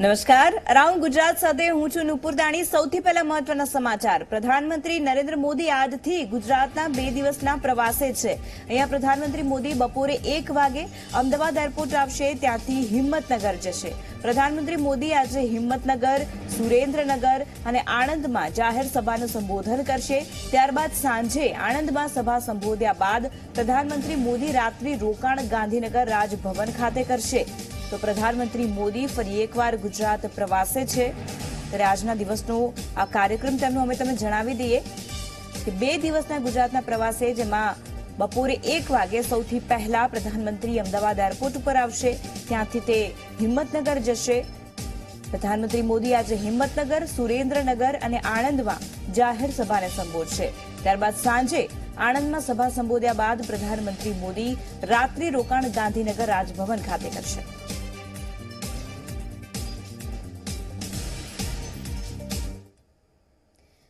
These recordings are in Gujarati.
નમસ્કાર. રાઉન્ડ ગુજરાત સાથે હું છું નુપુર દાણી. સૌથી પહેલા મહત્વના સમાચાર. પ્રધાનમંત્રી નરેન્દ્ર મોદી આજથી ગુજરાતના બે દિવસના પ્રવાસે છે. અહીંયા પ્રધાનમંત્રી મોદી બપોરે એક વાગે અમદાવાદ એરપોર્ટ આવશે, ત્યાંથી હિંમતનગર જશે. પ્રધાનમંત્રી મોદી આજે હિંમતનગર, સુરેન્દ્રનગર અને આણંદમાં જાહેર સભાનું સંબોધન કરશે. ત્યારબાદ સાંજે આણંદમાં સભા સંબોધ્યા બાદ પ્રધાનમંત્રી મોદી રાત્રિ રોકાણ ગાંધીનગર રાજભવન ખાતે કરશે. તો પ્રધાનમંત્રી મોદી ફરી એકવાર ગુજરાત પ્રવાસે છે. ત્યારે આજના દિવસનો આ કાર્યક્રમ તેમનો અમે તમને જણાવી દઈએ કે બે દિવસના ગુજરાતના પ્રવાસે જેમાં બપોરે એક વાગે સૌથી પહેલા પ્રધાનમંત્રી અમદાવાદ એરપોર્ટ ઉપર આવશે. ત્યાંથી તે હિંમતનગર જશે. પ્રધાનમંત્રી મોદી આજે હિંમતનગર, સુરેન્દ્રનગર અને આણંદમાં જાહેર સભાને સંબોધશે. ત્યારબાદ સાંજે આણંદમાં સભા સંબોધ્યા બાદ પ્રધાનમંત્રી મોદી રાત્રિ રોકાણ ગાંધીનગર રાજભવન ખાતે કરશે.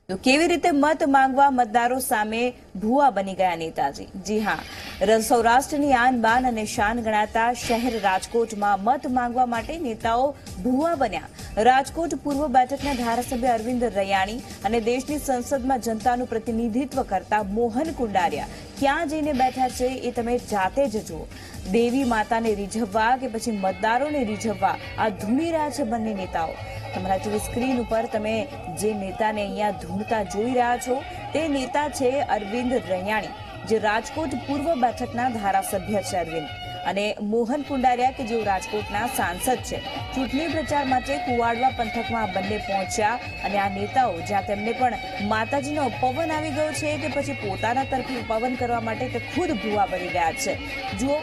તો કેવી રીતે મત માંગવા મતદારો સામે ભૂવા બની ગયા નેતાજી? જી હા. સૌરાષ્ટ્રની આન બાન અને શાન ગણાતા શહેર રાજકોટમાં મત માંગવા માટે નેતાઓ ભૂવા બન્યા. રાજકોટ પૂર્વ બેઠકના ધારાસભ્ય અરવિંદ રૈયાણી અને દેશની સંસદમાં જનતાનું પ્રતિનિધિત્વ કરતા મોહન કુંડારિયા. ક્યાં જઈને બેઠા છે એ તમે જાતે જ જુઓ. દેવી માતાને રીઝવવા કે પછી મતદારોને રીઝવવા આ ધૂમી રહ્યા છે બંને નેતાઓ. તમારા ટીવી સ્ક્રીન ઉપર તમે જે નેતાને અહીંયા ધૂણતા જોઈ રહ્યા છો તે નેતા છે અરવિંદ રૈયાણી. જે રાજકોટ પૂર્વ બેઠકના ધારાસભ્ય છે અરવિંદ. અને મોહન કુંડારિયા, કે જેઓ રાજકોટના સાંસદ છે, ચૂંટણી પ્રચાર માટે કુવાડવા પંથકમાં બંને પહોંચ્યા અને આ નેતાઓ, જ્યાં તેમને પણ માતાજીનો પવન આવી ગયો છે કે પછી પોતાના તરફી પવન કરવા માટે તે ખુદ ભૂવા બની ગયા છે. જુઓ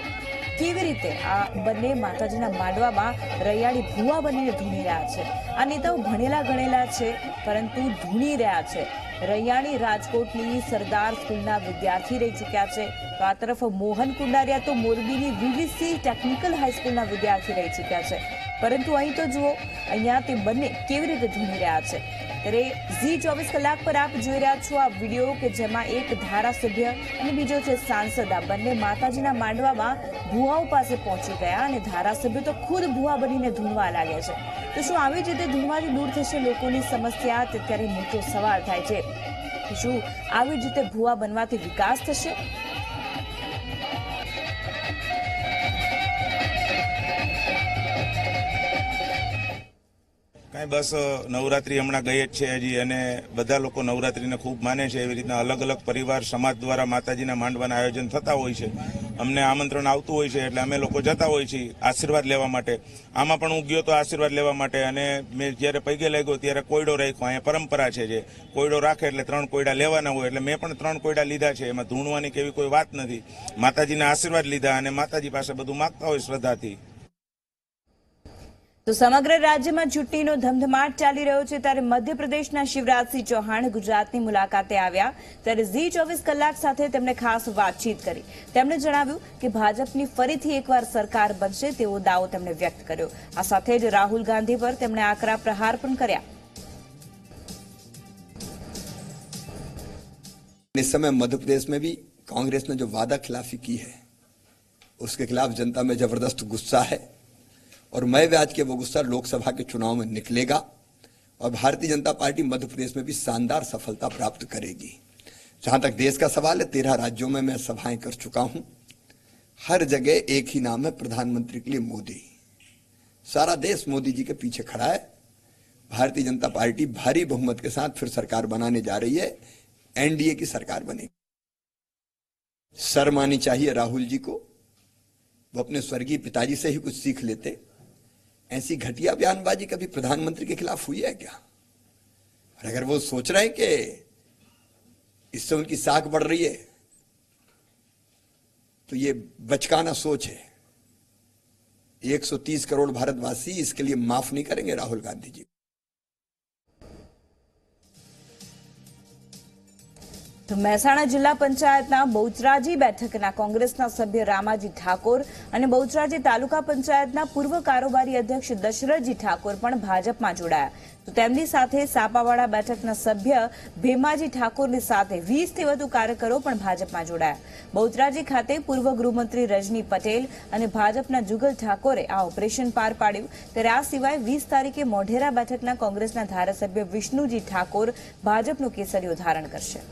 કેવી રીતે આ બંને માતાજીના માંડવામાં રૈયાળી ભૂવા બનીને ધૂણી રહ્યા છે. આ નેતાઓ ભણેલા ગણેલા છે, પરંતુ ધૂણી રહ્યા છે. રૈયાણી રાજકોટની સરદાર સ્કૂલના વિદ્યાર્થી રહી ચૂક્યા છે. તો આ તરફ મોહન કુંડારિયા તો મોરબીની વીવીસી ટેકનિકલ હાઈસ્કૂલના વિદ્યાર્થી રહી ચૂક્યા છે. પરંતુ અહીં તો જુઓ, અહીંયા તે બંને કેવી રીતે ધૂણી રહ્યા છે. ત્યારે ઝી ચોવીસ કલાક પર આપ જોઈ રહ્યા છો આ વીડિયો કે જેમાં એક ધારાસભ્ય અને બીજો છે સાંસદ. આ બંને માતાજીના માંડવામાં ભુવાઓ પાસે પહોંચી ગયા અને ધારાસભ્ય તો ખુદ ભુવા બનીને ધૂનવા લાગે છે. તો શું આવી જ રીતે ધૂનવાથી દૂર થશે લોકોની સમસ્યા? તે ત્યારે મોટો સવાલ થાય છે. શું આવી જ રીતે ભુવા બનવાથી વિકાસ થશે? કાંઈ બસ નવરાત્રી હમણાં ગઈ જ છે હજી અને બધા લોકો નવરાત્રીને ખૂબ માને છે એવી રીતના અલગ અલગ પરિવાર સમાજ દ્વારા માતાજીના માંડવાના આયોજન થતા હોય છે. અમને આમંત્રણ આવતું હોય છે એટલે અમે લોકો જતા હોય છીએ આશીર્વાદ લેવા માટે. આમાં પણ હું ગયો તો આશીર્વાદ લેવા માટે અને મેં જ્યારે પૈગે લાગ્યો ત્યારે કોયડો રાખ્યો. અહીંયા પરંપરા છે જે. કોયડો રાખે એટલે ત્રણ કોયડા લેવાના હોય એટલે મેં પણ ત્રણ કોયડા લીધા છે. એમાં ધૂણવાની કેવી કોઈ વાત નથી. માતાજીના આશીર્વાદ લીધા અને માતાજી પાસે બધું માગતા હોય શ્રદ્ધાથી. તો સમગ્ર રાજ્યમાં ચૂંટણીનો ધમધમાટ ચાલી રહ્યો છે ત્યારે મધ્યપ્રદેશના શિવરાજસિંહ ચૌહાણ ગુજરાતની મુલાકાતે આવ્યા ત્યારે ઝી ચોવીસ કલાક સાથે તેમણે ખાસ વાતચીત કરી તેમણે જણાવ્યું કે ભાજપની ફરીથી એકવાર સરકાર બનશે તેવો દાવો તેમણે વ્યક્ત કર્યો આ સાથે જ રાહુલ ગાંધી પર તેમણે આકરા પ્રહાર પણ કર્યા इस समय मध्य प्रदेश में भी कांग्रेस ने जो वादा खिलाफी की है उसके खिलाफ जनता में जबरदस्त गुस्सा है और मैं आज के वो गुस्सा लोकसभा के चुनाव में निकलेगा और भारतीय जनता पार्टी मध्य प्रदेश में भी शानदार सफलता प्राप्त करेगी। जहाँ तक देश का सवाल है, तेरह राज्यों में मैं सभाएँ कर चुका हूँ। हर जगह एक ही नाम है, प्रधानमंत्री के लिए मोदी। सारा देश मोदी जी के पीछे खड़ा है। भारतीय जनता पार्टी भारी बहुमत के साथ फिर सरकार बनाने जा रही है। एनडीए की सरकार बनेगी। शर्म आनी चाहिए राहुल जी को। वो अपने स्वर्गीय पिताजी से ही कुछ सीख लेते। ऐसी घटिया बयानबाजी कभी प्रधानमंत्री के खिलाफ हुई है क्या? और अगर वो सोच रहे हैं कि इससे उनकी साख बढ़ रही है तो ये बचकाना सोच है। 130 करोड़ भारतवासी इसके लिए माफ़ नहीं करेंगे राहुल गांधी जी। તો મહેસાણા જિલ્લા પંચાયતના બહુચરાજી બેઠકના કોંગ્રેસના સભ્ય રામાજી ઠાકોર અને બહુચરાજી તાલુકા પંચાયતના પૂર્વ કારોબારી અધ્યક્ષ દશરથજી ઠાકોર પણ ભાજપમાં જોડાયા. તો તેમની સાથે સાપાવાડા બેઠકના સભ્ય ભીમાજી ઠાકોરની સાથે વીસથી વધુ કાર્યકરો પણ ભાજપમાં જોડાયા. બહુચરાજી ખાતે પૂર્વ ગૃહમંત્રી રજની પટેલ અને ભાજપના જુગલ ઠાકોરે આ ઓપરેશન પાર પાડ્યું. ત્યારે આ સિવાય વીસ તારીખે મોઢેરા બેઠકના કોંગ્રેસના ધારાસભ્ય વિષ્ણુજી ઠાકોર ભાજપનું કેસરીઓ ધારણ કરશે.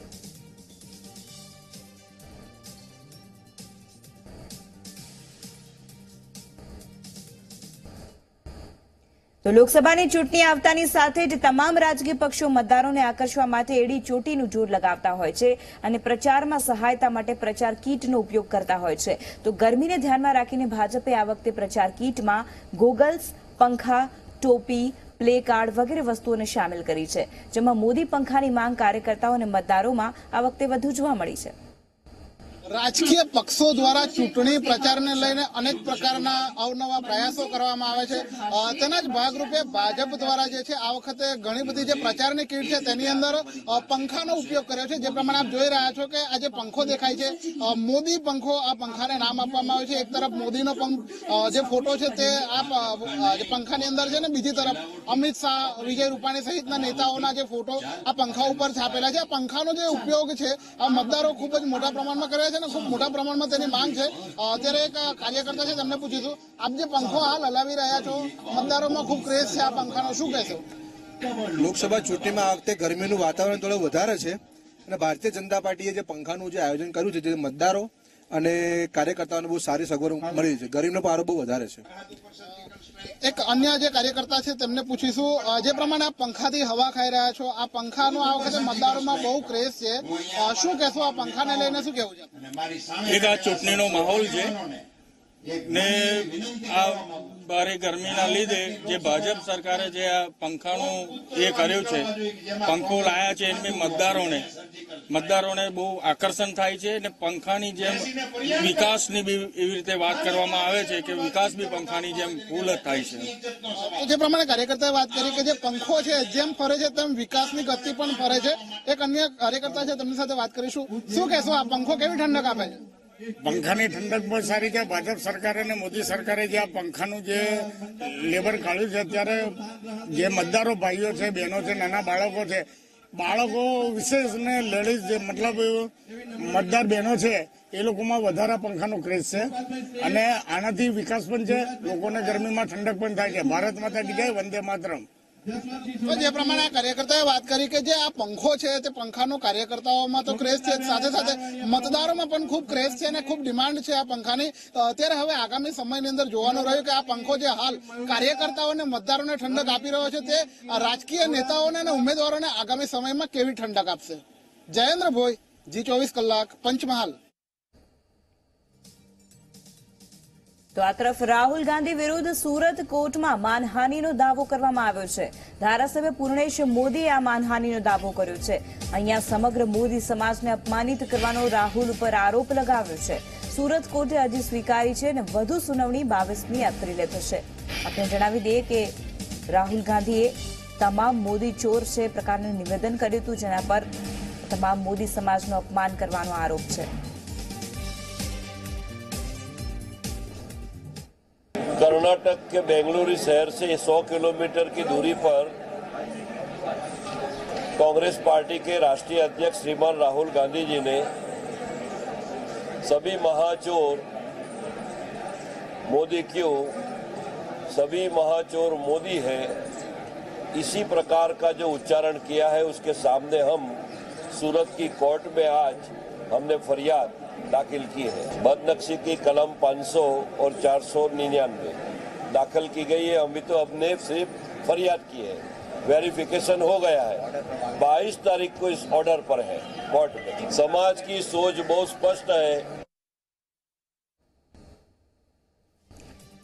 તો લોકસભાની ચૂંટણી આવતાની સાથે જ તમામ રાજકીય પક્ષો મતદારોને આકર્ષવા માટે એડી ચોટીનું જોર લગાવતા હોય છે અને પ્રચારમાં સહાયતા માટે પ્રચાર કીટનો ઉપયોગ કરતા હોય છે. તો ગરમીને ધ્યાનમાં રાખીને ભાજપે આ વખતે પ્રચાર કીટમાં ગોગલ્સ, પંખા, ટોપી, પ્લે કાર્ડ વગેરે વસ્તુઓને સામેલ કરી છે, જેમાં મોદી પંખાની માંગ કાર્યકર્તાઓ અને મતદારોમાં આ વખતે વધુ જોવા મળી છે. રાજકીય પક્ષો દ્વારા ચૂંટણી પ્રચારને લઈને અનેક પ્રકારના અવનવા પ્રયાસો કરવામાં આવે છે. તેના જ ભાગરૂપે ભાજપ દ્વારા જે છે, આ વખતે ઘણી બધી જે પ્રચારની કીટ છે, તેની અંદર પંખાનો ઉપયોગ કર્યો છે. જે પ્રમાણે આપ જોઈ રહ્યા છો કે આ જે પંખો દેખાય છે મોદી પંખો આ પંખાને નામ આપવામાં આવ્યું છે. એક તરફ મોદીનો પંખ જે ફોટો છે તે આ પંખાની અંદર છે ને, બીજી તરફ અમિત શાહ, વિજય રૂપાણી સહિતના નેતાઓના જે ફોટો આ પંખા ઉપર છાપેલા છે. આ પંખાનો જે ઉપયોગ છે, આ મતદારો ખૂબ જ મોટા પ્રમાણમાં કરે છે ને, ખૂબ મોટા પ્રમાણમાં તેની માંગ છે. અત્યારે એક કાર્યકર્તા છે, તેમને પૂછીશું, આપ જે પંખો હાલ હલાવી રહ્યા છો, મતદારોમાં ખૂબ ક્રેઝ છે આ પંખાનો, શું કહેશો? લોકસભા ચૂંટણીમાં આ વખતે ગરમીનું વાતાવરણ થોડું વધારે છે અને ભારતીય જનતા પાર્ટીએ જે પંખાનું જે આયોજન કર્યું છે, જે મતદારો અને કાર્યકર્તાઓને બહુ સારી સગવડ મળી છે. ગરીબનો પારો બહુ વધારે છે. એક અન્ય જે કાર્યકર્તા છે તેમને પૂછીશું. જે પ્રમાણે આપ પંખાથી હવા ખાઈ રહ્યા છો આ પંખાનો આ વખતે મતદારોમાં બહુ ક્રેઝ છે. શું કહેશો આ પંખાને લઈને શું કહેવું છે? એક આ ચૂંટણીનો માહોલ છે ને આ ભારે ગરમીના લીધે જે ભાજપ સરકારે જે આ પંખાનું એ કર્યું છે, પંખો લાયા છે એમની મતદારોને મતદારોને બહુ આકર્ષણ થાય છે અને પંખાની જેમ વિકાસની બી એવી રીતે વાત કરવામાં આવે છે કે વિકાસ બી પંખાની જેમ ફૂલ થાય છે. જે પ્રમાણે કાર્યકર્તાએ વાત કરી કે જે પંખો છે જેમ ફરે છે તેમ વિકાસની ગતિ પણ ફરે છે. એક અન્ય કાર્યકર્તા છે તેમની સાથે વાત કરીશું. શું કહેશો, આ પંખો કેવી ઠંડક આપે છે? પંખાની ઠંડક બહુ સારી છે. ભાજપ સરકારે અને મોદી સરકારે જે આ પંખાનું જે લેબર કાઢ્યું છે, અત્યારે જે મતદારો ભાઈઓ છે, બહેનો છે, નાના બાળકો છે, બાળકો વિશેષ ને લેડીઝ જે મતલબ મતદાર બહેનો છે, એ લોકોમાં વધારે પંખાનો ક્રેઝ છે. અને આનાથી વિકાસ પણ છે. લોકોને ગરમીમાં ઠંડક પણ થાય છે. ભારત માતા જય, વંદે માતરમ. તો જે પ્રમાણે કાર્યકર્તાએ વાત કરી કે જે આ પંખો છે તે પંખાનો કાર્યકર્તાઓમાં તો ક્રેઝ છે. સાથે સાથે મતદારોમાં પણ ખૂબ ક્રેઝ છે અને ખૂબ ડિમાન્ડ છે આ પંખાની. અત્યારે હવે આગામી સમયની અંદર જોવાનું રહ્યું કે આ પંખો જે હાલ કાર્યકર્તાઓને, મતદારોને ઠંડક આપી રહ્યો છે તે રાજકીય નેતાઓને અને ઉમેદવારોને આગામી સમયમાં કેવી ઠંડક આપશે? જયેન્દ્ર ભોઈ જી ચોવીસ કલાક, પંચમહાલ. તો આ તરફ રાહુલ ગાંધી વિરુદ્ધ સુરત કોર્ટમાં માનહાનિનો દાવો કરવામાં આવ્યો છે. ધારાસભ્ય પૂર્ણેશ મોદીએ આ માનહાનિનો દાવો કર્યો છે. અહીંયા સમગ્ર મોદી સમાજને અપમાનિત કરવાનો રાહુલ ઉપર આરોપ લગાવ્યો છે. સુરત કોર્ટે અરજી સ્વીકારી છે અને વધુ સુનાવણી બાવીસમી એપ્રિલે થશે. આપણે જણાવી દઈએ કે રાહુલ ગાંધીએ તમામ મોદી ચોર છે પ્રકારનું નિવેદન કર્યું હતું, જેના પર તમામ મોદી સમાજનું અપમાન કરવાનો આરોપ છે. कर्नाटक के बेंगलुरु शहर से 100 किलोमीटर की दूरी पर कांग्रेस पार्टी के राष्ट्रीय अध्यक्ष श्रीमान राहुल गांधी जी ने सभी महाचोर मोदी क्यों, सभी महाचोर मोदी है, इसी प्रकार का जो उच्चारण किया है, उसके सामने हम सूरत की कोर्ट में आज हमने फरियाद दाखिल की है। बद बदनक्शी की कलम 500 और 499 दाखिल की गई है। अभी तो हमने सिर्फ़ फरियाद की है। वेरिफिकेशन हो गया है। 22 तारीख को इस ऑर्डर पर है। कोर्ट में। समाज की सोच बहुत स्पष्ट है।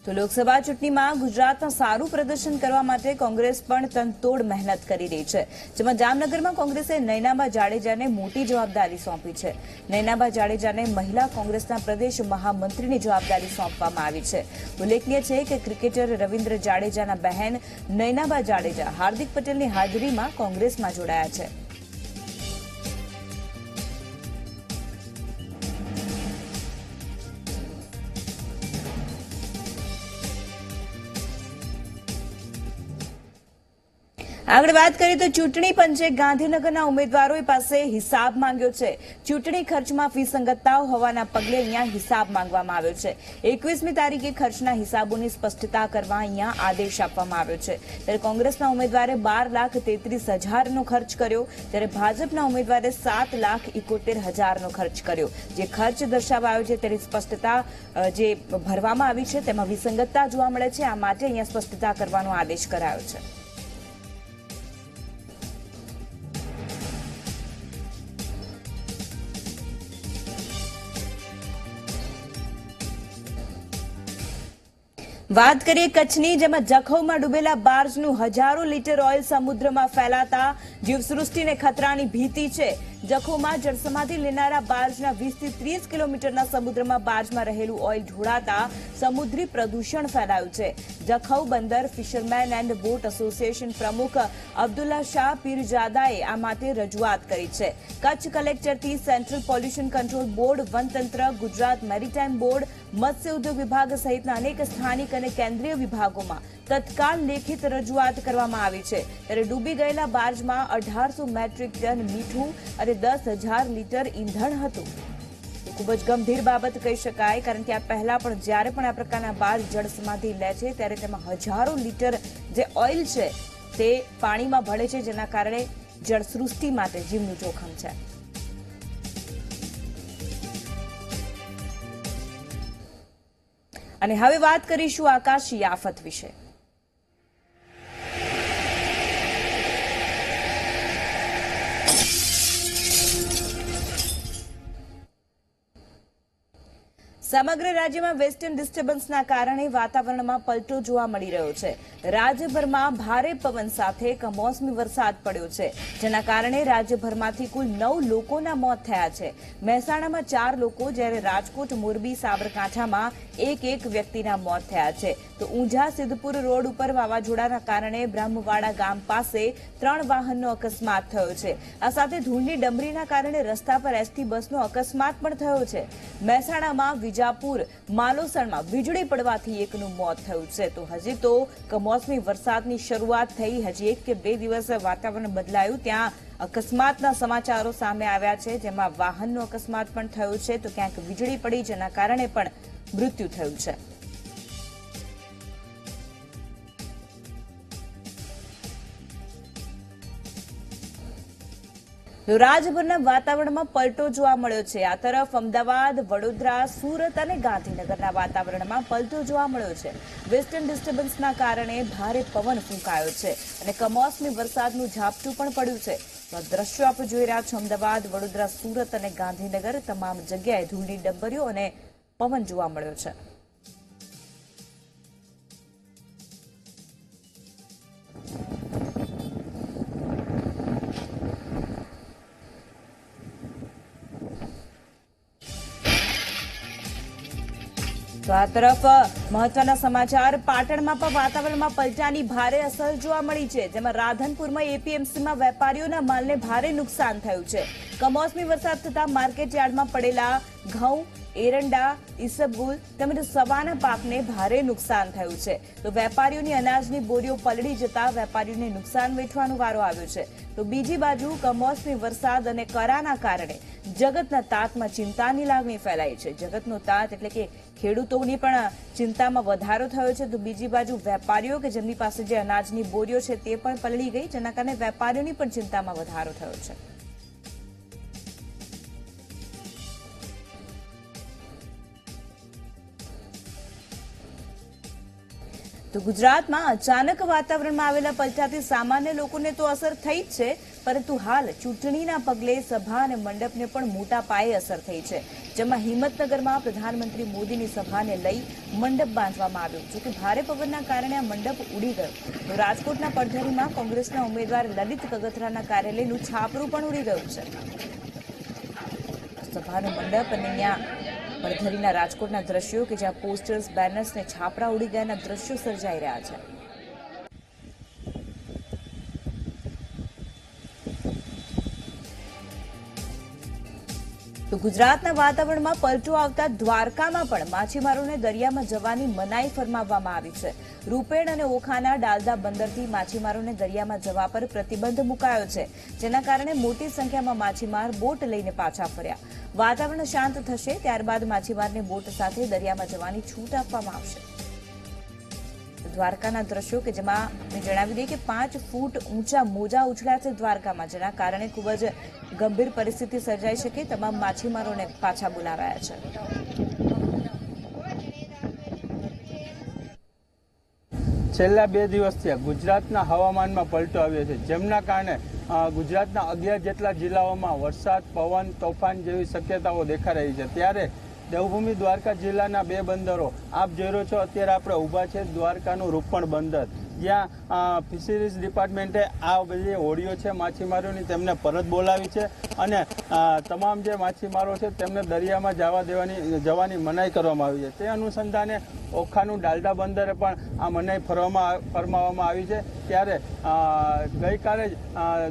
તો લોકસભા ચૂંટણીમાં ગુજરાતમાં સારું પ્રદર્શન કરવા માટે કોંગ્રેસ પણ તનતોડ મહેનત કરી રહી છે. જેમાં જામનગરમાં કોંગ્રેસે નૈનાબા જાડેજાને મોટી જવાબદારી સોંપી છે. નૈનાબા જાડેજાને મહિલા કોંગ્રેસના પ્રદેશ મહામંત્રીની જવાબદારી સોંપવામાં આવી છે. ઉલ્લેખનીય છે કે ક્રિકેટર રવિન્દ્ર જાડેજાના બહેન નૈનાબા જાડેજા હાર્દિક પટેલની હાજરીમાં કોંગ્રેસમાં જોડાયા છે. આગળ વાત કરીએ તો ચૂંટણી પંચે ગાંધીનગરના ઉમેદવારો પાસે હિસાબ માંગ્યો છે. ચૂંટણી ખર્ચમાં વિસંગતતાઓ હોવાના પગલે અહીંયા હિસાબ માંગવામાં આવ્યો છે. એકવીસમી તારીખે ખર્ચના હિસાબોની સ્પષ્ટતા કરવા અહીંયા આદેશ આપવામાં આવ્યો છે. ત્યારે કોંગ્રેસના ઉમેદવારે બાર લાખ તેત્રીસ હજારનો ખર્ચ કર્યો. ત્યારે ભાજપના ઉમેદવારે સાત લાખ ઇકોતેર હજારનો ખર્ચ કર્યો. જે ખર્ચ દર્શાવાયો છે તેની સ્પષ્ટતા જે ભરવામાં આવી છે તેમાં વિસંગતતા જોવા મળે છે. આ માટે અહીંયા સ્પષ્ટતા કરવાનો આદેશ કરાયો છે. વાત કરીએ કચ્છની, જેમાં જખૌમાં ડૂબેલા બાર્જનું હજારો લીટર ઓઇલ સમુદ્રમાં ફેલાતા જીવસૃષ્ટિને ખતરાની ભીતિ છે. જખૌમાં જળસમાધિ લેનારા બાર્જના વીસથી ત્રીસ કિલોમીટરના સમુદ્રમાં બાર્જમાં રહેલું ઓઇલ ઢોળાતા સમુદ્રી પ્રદૂષણ ફેલાયું છે. જખૌ બંદર ફિશરમેન એન્ડ બોટ એસોસિએશન પ્રમુખ અબ્દુલ્લા શાહ પીરજાદાએ આ માટે રજૂઆત કરી છે. કચ્છ કલેક્ટરથી સેન્ટ્રલ પોલ્યુશન કંટ્રોલ બોર્ડ, વનતંત્ર, ગુજરાત મેરીટાઈમ બોર્ડ મત્સ્ય ઉદ્યોગ વિભાગ સહિતના અનેક સ્થાનિક અને કેન્દ્રીય વિભાગોમાં તત્કાલ લેખિત રજૂઆત કરવામાં આવી છે. ત્યારે ડૂબી ગયેલા બાર્જમાં અઢારસો મેટ્રિક ટન મીઠું અને દસ હજાર લીટર ઈંધણ હતું. ખૂબ જ ગંભીર બાબત કહી શકાય, કારણ કે આ પહેલા પણ જ્યારે પણ આ પ્રકારના બાર જળસમાધિ લે છે, ત્યારે તેમાં હજારો લીટર જે ઓઇલ છે તે પાણીમાં ભળે છે, જેના કારણે જળસૃષ્ટિ માટે જીવનું જોખમ છે. અને હવે વાત કરીશું આકાશી આફત વિશે. સમગ્ર રાજ્યમાં વેસ્ટર્ન ડિસ્ટર્બન્સના કારણે વાતાવરણમાં પલટો જોવા મળી રહ્યો છે. રાજ્યભરમાં ભારે પવન સાથે કમોસમી વરસાદ પડ્યો છે, જેના કારણે રાજ્યભરમાંથી કુલ નવ લોકોના મોત થયા છે. મહેસાણામાં ચાર લોકો, જ્યારે રાજકોટ, મોરબી, સાબરકાંઠામાં એક એક વ્યક્તિના મોત થયા છે. તો ઊંઝા સિદ્ધપુર રોડ ઉપર વાવાઝોડાના કારણે બ્રહ્મવાડા ગામ પાસે ત્રણ વાહનનો અકસ્માત થયો છે. આ સાથે ધૂળની ડમરીના કારણે રસ્તા પર એસટી બસનો અકસ્માત પણ થયો છે. મહેસાણામાં વિજાપુર માલોસણમાં વીજળી પડવાથી એકનું મોત થયું છે. તો હજી તો કમોસમી વરસાદની શરૂઆત થઈ. હજી એક કે બે દિવસ વાતાવરણ બદલાયું. ત્યાં અકસ્માતના સમાચારો સામે આવ્યા છે, જેમાં વાહનનો અકસ્માત પણ થયો છે. તો ક્યાંક વીજળી પડી, જેના કારણે પણ મૃત્યુ થયું છે. રાજ્યભરના વાતાવરણમાં પલટો જોવા મળ્યો છે. આ તરફ અમદાવાદ, વડોદરા, સુરત અને ગાંધીનગરના વાતાવરણમાં પલટો જોવા મળ્યો છે. વેસ્ટર્ન ડિસ્ટર્બન્સના કારણે ભારે પવન ફૂંકાયો છે અને કમોસમી વરસાદનું ઝાપટું પણ પડ્યું છે. દ્રશ્યો આપણે જોઈ રહ્યા છો અમદાવાદ, વડોદરા, સુરત અને ગાંધીનગર. તમામ જગ્યાએ ધૂળની ડંબરીઓ અને પવન જોવા મળ્યો છે. તો આ તરફ મહત્વના સમાચાર. પાટણમાં પણ વાતાવરણમાં પલટાની ભારે અસર જોવા મળી છે. જેમાં રાધનપુરમાં એપીએમસીમાં વેપારીઓના માલને ભારે નુકસાન થયું છે. કમોસમી વરસાદ થતાં માર્કેટ યાર્ડમાં પડેલા ઘઉં, એરંડા, ઈસબગુલ તેમજ સવાના પાકને ભારે નુકસાન થયું છે. તો વેપારીઓની અનાજની બોરીઓ પલળી જતા વેપારીઓને નુકસાન વેઠવાનો વારો આવ્યો છે. તો બીજી બાજુ કમોસમી વરસાદ અને કરાના કારણે જગતના તાતમાં ચિંતાની લાગણી ફેલાઈ છે. જગતનો તાત એટલે કે ખેડૂતોની પણ ચિંતામાં વધારો થયો છે. તો બીજી બાજુ વેપારીઓ કે જેમની પાસે જે અનાજની બોરીઓ છે તે પણ પલળી ગઈ, જેના કારણે વેપારીઓની પણ ચિંતામાં વધારો થયો છે. તો ગુજરાતમાં અચાનક વાતાવરણમાં આવેલા પલટાથી સામાન્ય લોકોને તો અસર થઈ જ છે, પરંતુ હાલ ચૂંટણીના પગલે સભા અને મંડપને પણ મોટા પાયે અસર થઈ છે, જેમાં હિંમતનગરમાં પ્રધાનમંત્રી મોદીની સભાને લઈ મંડપ બાંધવામાં આવ્યો. જોકે ભારે પવનના કારણે આ મંડપ ઉડી ગયો. તો રાજકોટના પડધરીમાં કોંગ્રેસના ઉમેદવાર લલિત કગથરાના કાર્યાલયનું છાપરું પણ ઉડી ગયું છે. સભાનો મંડપ અને અહીંયા પડધરીના રાજકોટના દ્રશ્યો કે જ્યાં પોસ્ટર્સ બેનર્સ ને છાપરા ઉડી ગયાના દ્રશ્યો સર્જાઈ રહ્યા છે. તો ગુજરાતના વાતાવરણમાં પલટો આવતા દ્વારકામાં પણ માછીમારોને દરિયામાં જવાની મનાઈ ફરમાવવામાં આવી છે. રૂપેણ અને ઓખાના ડાલદા બંદરથી માછીમારોને દરિયામાં જવા પર પ્રતિબંધ મુકાયો છે. જેના કારણે મોટી સંખ્યામાં માછીમાર બોટ લઈને પાછા ફર્યા. વાતાવરણ શાંત થશે, ત્યારબાદ માછીમારને બોટ સાથે દરિયામાં જવાની છૂટ આપવામાં આવશે. દ્વારકાના દ્રશ્યો કે જેમાં મેં જણાવી દઈએ કે પાંચ ફૂટ ઊંચા મોજા ઉછળ્યા છે દ્વારકામાં, જેના કારણે ખૂબ જ ગંભીર પરિસ્થિતિ સર્જાઈ શકે તમામ માછીમારોને પાછા બોલાવાયા છે. છેલ્લા બે દિવસથી ગુજરાતના હવામાનમાં પલટો આવ્યો છે, જેમના કારણે ગુજરાતના અગિયાર જેટલા જિલ્લાઓમાં વરસાદ, પવન, તોફાન જેવી શક્યતાઓ દેખાઈ રહી છે. ત્યારે દેવભૂમિ દ્વારકા જિલ્લાના બે બંદરો. આપ જોઈ રહ્યો છો, અત્યારે આપણે ઊભા છે દ્વારકાનું રૂપણ બંદર. જ્યાં ફિશરીઝ ડિપાર્ટમેન્ટે આ બધી હોડીઓ છે, માછીમારોની તેમને પરત બોલાવી છે અને તમામ જે માછીમારો છે તેમને દરિયામાં જવા દેવાની, જવાની મનાઈ કરવામાં આવી છે. તે અનુસંધાને ઓખાનું ડાલડા બંદરે પણ આ મનાઈ ફરવામાં ફરમાવવામાં આવી છે. ત્યારે ગઈકાલે જ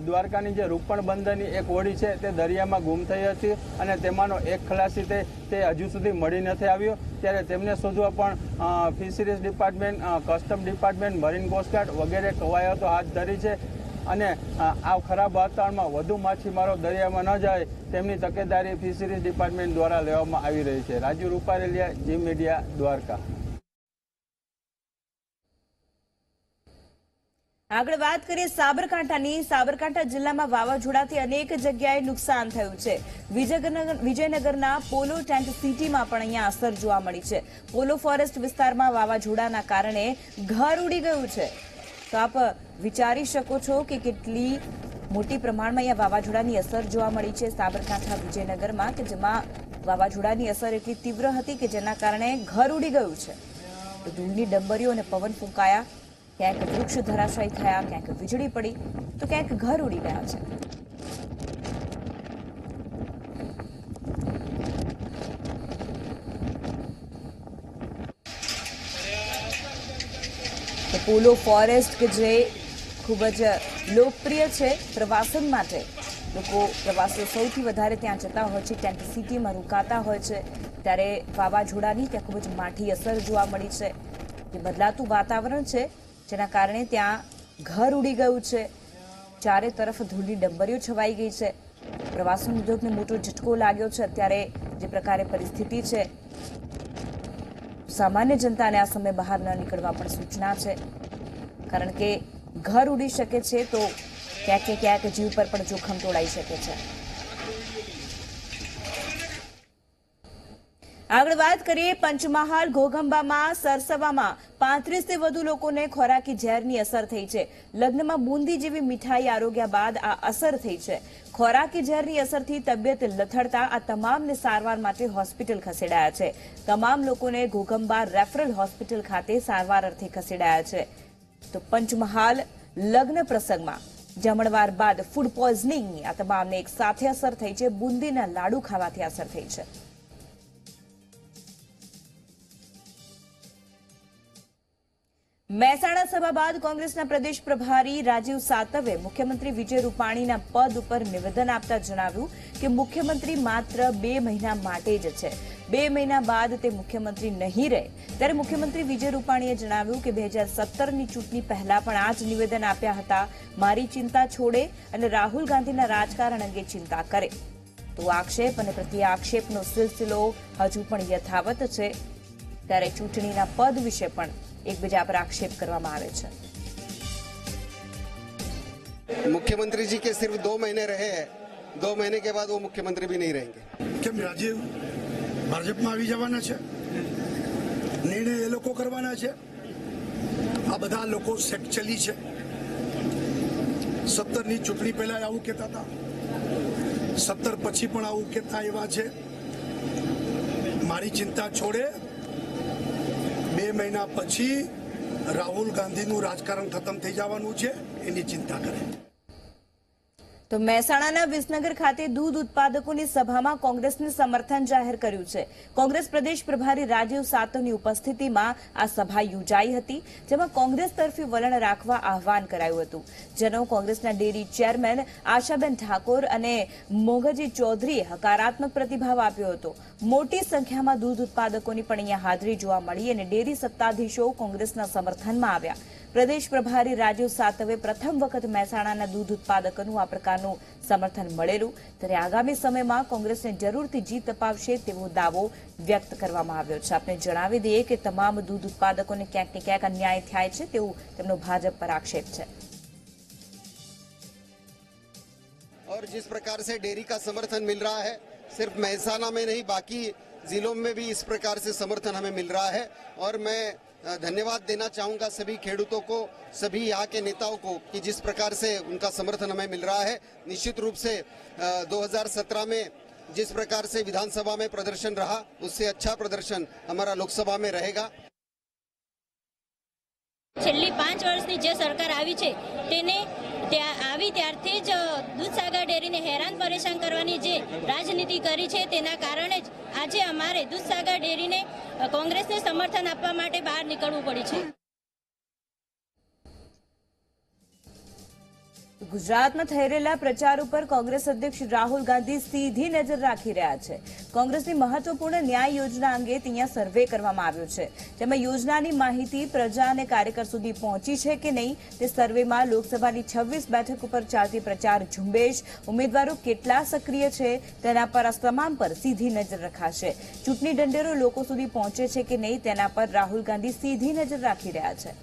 દ્વારકાની જે રૂપણ બંદરની એક હોડી છે તે દરિયામાં ગુમ થઈ હતી અને તેમાંનો એક ખલાસી તે હજુ સુધી મળી નથી આવ્યો. ત્યારે તેમને શોધવા પણ fisheries department custom department marine coastguard વગેરે કવાયતો હાથ ધરી છે. અને આ ખરાબ વાતાવરણમાં વધુ માછીમારો દરિયામાં ન જાય તેમની તકેદારી ફિશરીઝ ડિપાર્ટમેન્ટ દ્વારા લેવામાં આવી રહી છે. Raju Rupareliya G media Dwarka. આગળ વાત કરીએ સાબરકાંઠાની. સાબરકાંઠા જિલ્લામાં વાવાઝોડાથી અનેક જગ્યાએ નુકસાન થયું છે. વિજયનગર વિજયનગરના પોલો ટેન્ટ સિટીમાં પણ અહીંયા અસર જોવા મળી છે. પોલો ફોરેસ્ટ વિસ્તારમાં વાવાઝોડાના કારણે ઘર ઉડી ગયું છે. તો આપ વિચારી શકો છો કે કેટલી મોટી પ્રમાણમાં અહીંયા વાવાઝોડાની અસર જોવા મળી છે સાબરકાંઠા, વિજયનગરમાં, કે જેમાં વાવાઝોડાની અસર એટલી તીવ્ર હતી કે જેના કારણે ઘર ઉડી ગયું છે. ધૂળની ડંબરીઓ અને પવન ફૂંકાયા. ક્યાંક વૃક્ષ ધરાશાયી થયા, ક્યાંક વીજળી પડી, તો ક્યાંક ઘર ઉડી ગયા છે. પોલો ફોરેસ્ટ કે જે ખૂબ જ લોકપ્રિય છે પ્રવાસન માટે, લોકો પ્રવાસીઓ સૌથી વધારે ત્યાં જતા હોય છે ટેન્ટ સિટીમાં રોકાતા હોય છે, ત્યારે વાવાઝોડાની ત્યાં ખૂબ જ માઠી અસર જોવા મળી છે. જે બદલાતું વાતાવરણ છે જેના કારણે ત્યાં ઘર ઉડી ગયું છે. ચારે તરફ ધૂળની ડંબરીઓ છવાઈ ગઈ છે. પ્રવાસન ઉદ્યોગને મોટો ઝટકો લાગ્યો છે. અત્યારે જે પ્રકારે પરિસ્થિતિ છે, સામાન્ય જનતાને આ સમયે બહાર ન નીકળવા પણ સૂચના છે. કારણ કે ઘર ઉડી શકે છે તો ક્યાંક ક્યાંક જીવ પર પણ જોખમ તોડાઈ શકે છે. આગળ વાત કરીએ પંચમહાલ ઘોઘંબામાં, સરસવામાં. પાંત્રીસથી વધુ લોકોને ખોરાકી ઝેરની અસર થઈ છે. લગ્નમાં બુંદી જેવી મીઠાઈ આરોગ્યા બાદ આ અસર થઈ છે. ખોરાકી ઝેરની અસરથી તબિયત લથડતા આ તમામને સારવાર માટે હોસ્પિટલ ખસેડાયા છે. તમામ લોકોને ઘોઘંબા રેફરલ હોસ્પિટલ ખાતે સારવાર અર્થે ખસેડાયા છે. તો પંચમહાલ લગ્ન પ્રસંગમાં જમણવાર બાદ ફૂડ પોઈઝનિંગની આ તમામને એક સાથે અસર થઈ છે. બુંદીના લાડુ ખાવાથી અસર થઈ છે. મહેસાણા સભા બાદ કોંગ્રેસના પ્રદેશ પ્રભારી રાજીવ સાતવે મુખ્યમંત્રી વિજય રૂપાણીના પદ ઉપર નિવેદન આપતા જણાવ્યું કે મુખ્યમંત્રી માત્ર બે મહિના માટે જ છે. બે મહિના બાદ તે મુખ્યમંત્રી નહીં રહે. ત્યારે મુખ્યમંત્રી વિજય રૂપાણીએ જણાવ્યું કે બે હજાર સત્તરની ચૂંટણી પહેલા પણ આ જ નિવેદન આપ્યા હતા. મારી ચિંતા છોડે અને રાહુલ ગાંધીના રાજકારણ અંગે ચિંતા કરે. તો આક્ષેપ અને પ્રતિ આક્ષેપનો સિલસિલો હજુ પણ યથાવત છે. ત્યારે ચૂંટણીના પદ વિશે પણ एकबीजा पर आक्षेप कर मुख्यमंत्री जी के सिर्फ़ दो महीने रहे हैं। दो महीने के बाद वो मुख्यमंत्री भी नहीं रहेंगे। सत्तर की चूंटनी पहला कहता था सत्तर पची पता एवं मारी चिंता छोड़े બે મહિના પછી રાહુલ ગાંધીનું રાજકારણ ખતમ થઈ જવાનું છે એની ચિંતા કરે. તો મહેસાણાના વિસનગર ખાતે દૂધ ઉત્પાદકોની સભામાં કોંગ્રેસને સમર્થન જાહેર કર્યું છે. કોંગ્રેસ પ્રદેશ પ્રભારી રાજીવ સાતવની ઉપસ્થિતિમાં આ સભા યોજાઈ હતી, જેમાં કોંગ્રેસ તરફી વલણ રાખવા આહવાન કરાયું હતું. જેનો કોંગ્રેસના ડેરી ચેરમેન આશાબેન ઠાકોર અને મોગજી ચૌધરીએ હકારાત્મક પ્રતિભાવ આપ્યો હતો. મોટી સંખ્યામાં દૂધ ઉત્પાદકોની પણ અહીંયા હાજરી જોવા મળી અને ડેરી સત્તાધીશો કોંગ્રેસના સમર્થનમાં આવ્યા. પ્રદેશ પ્રભારી રાજીવ સાતવે પ્રથમ વખત મહેસાણાના દૂધ ઉત્પાદકોનું આ પ્રકારનું સમર્થન મળેલું ત્યારે આગામી સમયમાં કોંગ્રેસને જરૂરથી જીત અપાવશે તેવો દાવો વ્યક્ત કરવામાં આવ્યો છે આપણે જણાવી દઈએ કે તમામ દૂધ ઉત્પાદકોને ક્યાંક ને ક્યાંક અન્યાય થાય છે તેવું તેમનો ભાજપ પર આક્ષેપ છે और जिस प्रकार से डेयरी का समर्थन मिल रहा है सिर्फ महसाना में नहीं बाकी जिलों में भी इस प्रकार से समर्थन हमें मिल रहा है और मैं अ, धन्यवाद देना चाहूंगा सभी खेडूतों को सभी यहाँ के नेताओं को कि जिस प्रकार से उनका समर्थन हमें मिल रहा है निश्चित रूप से अ, 2017 में जिस प्रकार से विधानसभा में प्रदर्शन रहा उससे अच्छा प्रदर्शन हमारा लोकसभा में रहेगा છેલ્લી પાંચ વર્ષની જે સરકાર આવી છે તેને ત્યાં આવી ત્યારથી જ દૂધસાગર ડેરીને હેરાન પરેશાન કરવાની જે રાજનીતિ કરી છે તેના કારણે જ આજે અમારે દૂધસાગર ડેરીને અ, કોંગ્રેસને સમર્થન આપવા માટે બહાર નીકળવું પડ્યું છે. ગુજરાતમાં થઈ રહેલા પ્રચાર ઉપર કોંગ્રેસ અધ્યક્ષ રાહુલ ગાંધી સીધી નજર રાખી રહ્યા છે. કોંગ્રેસની મહત્વપૂર્ણ ન્યાય યોજના અંગે ત્યાં સર્વે કરવામાં આવ્યો છે. જેમાં યોજનાની માહિતી પ્રજા અને કાર્યકર સુધી પહોંચી છે કે નહીં તે સર્વેમાં લોકસભાની છવ્વીસ બેઠક ઉપર ચાલતી પ્રચાર ઝુંબેશ, ઉમેદવારો કેટલા સક્રિય છે તેના પર આ તમામ પર સીધી નજર રખાશે. ચૂંટણી દંડેરો લોકો સુધી પહોંચે છે કે નહીં તેના પર રાહુલ ગાંધી સીધી નજર રાખી રહ્યા છે.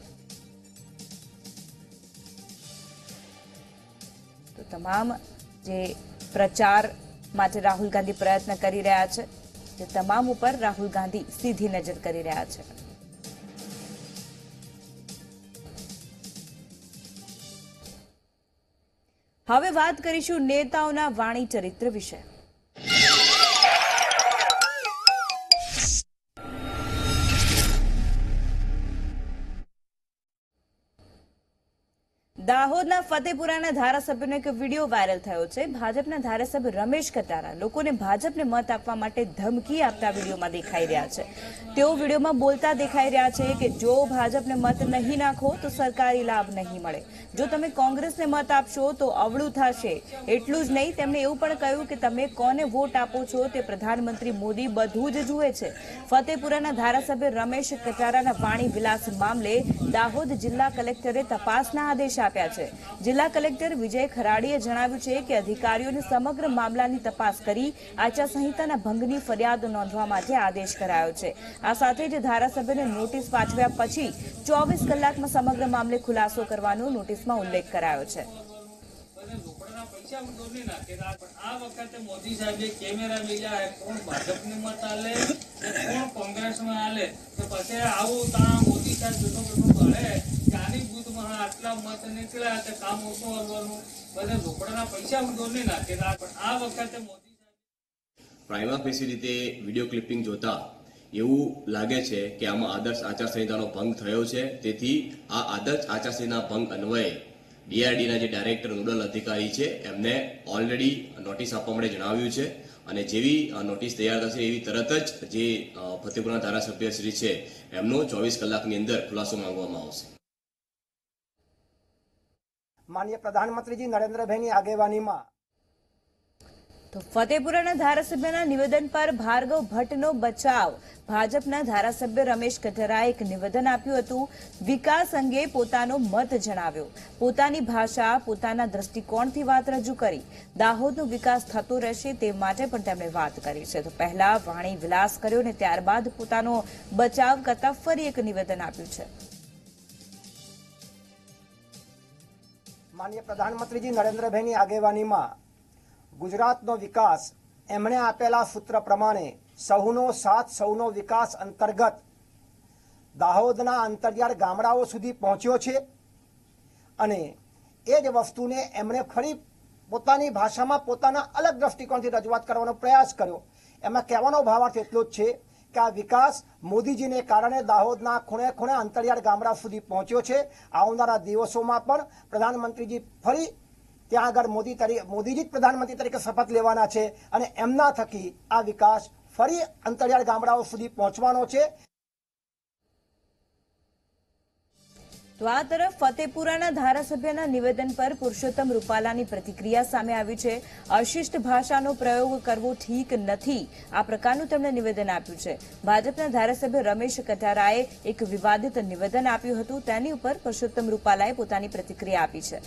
તમામ જે પ્રચાર માટે રાહુલ ગાંધી પ્રયત્ન કરી રહ્યા છે તે તમામ ઉપર રાહુલ ગાંધી સીધી નજર કરી રહ્યા છે. હવે વાત કરીશું નેતાઓના વાણી ચરિત્ર વિશે. દાહોદના ફતેપુરાના ધારાસભ્યનો એક વીડિયો વાયરલ થયો છે. ભાજપના ધારાસભ્ય રમેશ કટારા લોકોને ભાજપને મત આપવા માટે ધમકી આપતા વિડીયોમાં દેખાઈ રહ્યા છે. તેઓ વિડીયોમાં બોલતા દેખાઈ રહ્યા છે કે જો ભાજપને મત નહીં નાખો તો સરકારી લાભ નહીં મળે. જો તમે કોંગ્રેસને મત આપશો તો અવળું થશે. એટલું જ નહીં, તેમણે એવું પણ કહ્યું કે તમે કોને વોટ આપો છો તે પ્રધાનમંત્રી મોદી બધું જ જુએ છે. ફતેપુરાના ધારાસભ્ય રમેશ કટારાના વાણી વિલાસ મામલે દાહોદ જિલ્લા કલેક્ટરે તપાસના આદેશ આપ્યા છે. જિલ્લા કલેક્ટર વિજય ખરાડીએ જણાવ્યું છે કે અધિકારીઓને સમગ્ર મામલાની તપાસ કરી આચારસંહિતાના ભંગની ફરિયાદ નોંધવા માટે આદેશ કરાયો છે. આ સાથે જ ધારાસભ્યને નોટિસ પાઠવ્યા પછી ચોવીસ કલાકમાં સમગ્ર મામલે ખુલાસો કરવાનો નોટિસમાં ઉલ્લેખ કરાયો છે. મોદી સાહેબે કેમેરા લીધા કોણ ભાજપને મત આલે કોણ કોંગ્રેસમાં આલે? તો પછી આવું તાણ મોદી સાહેબ જુદો જુદો કરે. ફેસી રીતે વીડિયો ક્લિપિંગ જોતા એવું લાગે છે કે આમાં આદર્શ આચારસંહિતાનો ભંગ થયો છે. તેથી આ આદર્શ આચારસંહિતા ભંગ અન્વયે ડીઆરડીના જે ડાયરેક્ટર, નોડલ અધિકારી છે, એમને ઓલરેડી નોટિસ આપવા માટે જણાવ્યું છે. અને જેવી નોટિસ તૈયાર થશે એવી તરત જ જે ફતેપુરના ધારાસભ્ય શ્રી છે, એમનો ચોવીસ કલાકની અંદર ખુલાસો માંગવામાં આવશે. માનનીય પ્રધાનમંત્રીજી નરેન્દ્રભાઈની આગેવાનીમાં. ફતેપુરાના ધારાસભ્યના નિવેદન પર ભાર્ગવ ભટ્ટનો બચાવ. ભાજપના ધારાસભ્ય રમેશ કઠરાએ એક નિવેદન આપ્યું હતું. વિકાસ અંગે પોતાનો મત જણાવ્યો. પોતાની ભાષા, પોતાના દ્રષ્ટિકોણથી વાત રજૂ કરી. દાહોદનો વિકાસ થતો રહેશે તે માટે પણ તેમણે વાત કરી છે. તો પહેલા વાણી વિલાસ કર્યો ને ત્યારબાદ પોતાનો બચાવ કરતા ફરી એક નિવેદન આપ્યું છે. માનનીય પ્રધાનમંત્રીજી નરેન્દ્રભાઈની આગેવાનીમાં ગુજરાતનો વિકાસ એમણે આપેલા સૂત્ર પ્રમાણે સૌનો સાથ સૌનો વિકાસ અંતર્ગત દાહોદના અંતરિયાળ ગામડાઓ સુધી પહોંચ્યો છે અને એ જ વસ્તુને એમણે ફરી પોતાની ભાષામાં પોતાના અલગ દ્રષ્ટિકોણથી રજૂઆત કરવાનો પ્રયાસ કર્યો. એમાં કહેવાનો ભાવાર્થ એટલો જ છે આ વિકાસ મોદીજીને કારણે દાહોદના ખૂણે ખૂણે અંતરિયાળ ગામડા સુધી પહોંચ્યો છે. આવનારા દિવસોમાં પણ પ્રધાનમંત્રીજી ફરી ત્યાં આગળ મોદી તરીકે મોદીજી જ પ્રધાનમંત્રી તરીકે શપથ લેવાના છે અને એમના થકી આ વિકાસ ફરી અંતરિયાળ ગામડાઓ સુધી પહોંચવાનો છે. તો આ તરફ ફતેપુરાના ધારાસભ્યના નિવેદન પર પુરુષોત્તમ રૂપાલાની પ્રતિક્રિયા સામે આવી છે. અશિષ્ટ ભાષાનો પ્રયોગ કરવો ઠીક નથી. આ પ્રકારનું તેમણે નિવેદન આપ્યું છે. ભાજપના ધારાસભ્ય રમેશ કટારાએ એક વિવાદિત નિવેદન આપ્યું હતું. તેની ઉપર પુરુષોત્તમ રૂપાલાએ પોતાની પ્રતિક્રિયા આપી છે.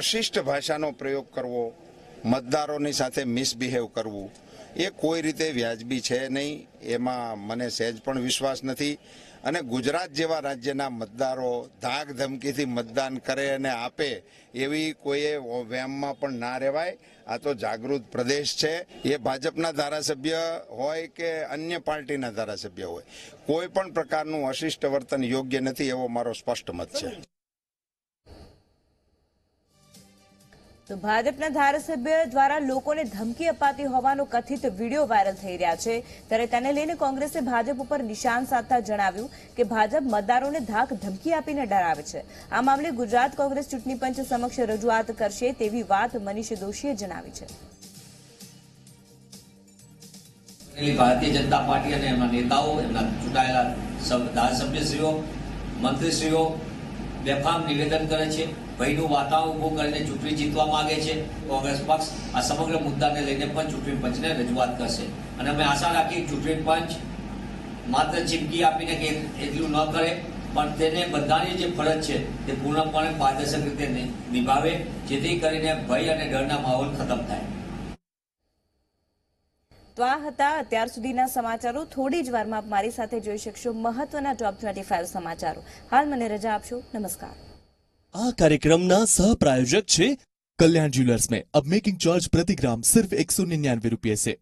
અશિષ્ટ ભાષાનો પ્રયોગ કરવો, મતદારોની સાથે મિસબિહેવ કરવું એ કોઈ રીતે વ્યાજબી છે નહીં, એમાં મને સહેજ પણ વિશ્વાસ નથી. અને ગુજરાત જેવા રાજ્યના મતદારો ધાક ધમકીથી મતદાન કરે અને આપે એવી કોઈએ વ્યામમાં પણ ના રહેવાય. આ તો જાગૃત પ્રદેશ છે. એ ભાજપના ધારાસભ્ય હોય કે અન્ય પાર્ટીના ધારાસભ્ય હોય. કોઈ પણ પ્રકારનું અશિષ્ટ વર્તન યોગ્ય નથી એવો મારો સ્પષ્ટ મત છે. તો ભાજપના ધારાસભ્ય દ્વારા લોકોને ધમકી અપાતી હોવાનો કથિત વીડિયો વાયરલ થઈ રહ્યા છે. ત્યારે તેને લઈને કોંગ્રેસે ભાજપ ઉપર નિશાન સાધતા જણાવ્યું કે ભાજપ મતદારોને ધાક ધમકી આપીને ડરાવે છે. આ મામલે ગુજરાત કોંગ્રેસ ચૂંટણી પંચ સમક્ષ રજૂઆત કરશે તેવી વાત મનીષ દોશીએ જણાવી છે. ભારતીય જનતા પાર્ટી અને એમના નેતાઓ, એમના ચૂંટાયેલા ધારાસભ્યશ્રીઓ મંત્રીશ્રીઓ બેફામ નિવેદન કરે છે. ભયનું વાતાવરણ ઊભું કરીને ચૂંટણી જીતવા માંગે છે. કોંગ્રેસ પક્ષ આ સમગ્ર મુદ્દાને લઈને પણ ચૂંટણી પંચને રજૂઆત કરશે. અને અમે આશા રાખી ચૂંટણી પંચ માત્ર ચીમકી આપીને કે એટલું ન કરે, પણ તેને બધાની જે ફરજ છે તે પૂર્ણપણે પારદર્શક રીતે નિભાવે, જેથી કરીને ભય અને ડરના માહોલ ખતમ થાય. તો આ હતા અત્યાર સુધીના સમાચારો. થોડી જ વારમાં મારી સાથે જોઈ શકશો મહત્વના ટોપ ટ્વેન્ટી ફાઇવ સમાચારો. હાલ મને રજા આપશો. નમસ્કાર. આ કાર્યક્રમના સહપ્રાયોજક છે કલ્યાણ જ્વેલર્સ મેં अब मेकिंग चार्ज प्रति ग्राम सिर्फ एक सौ निन्यानवे रुपये से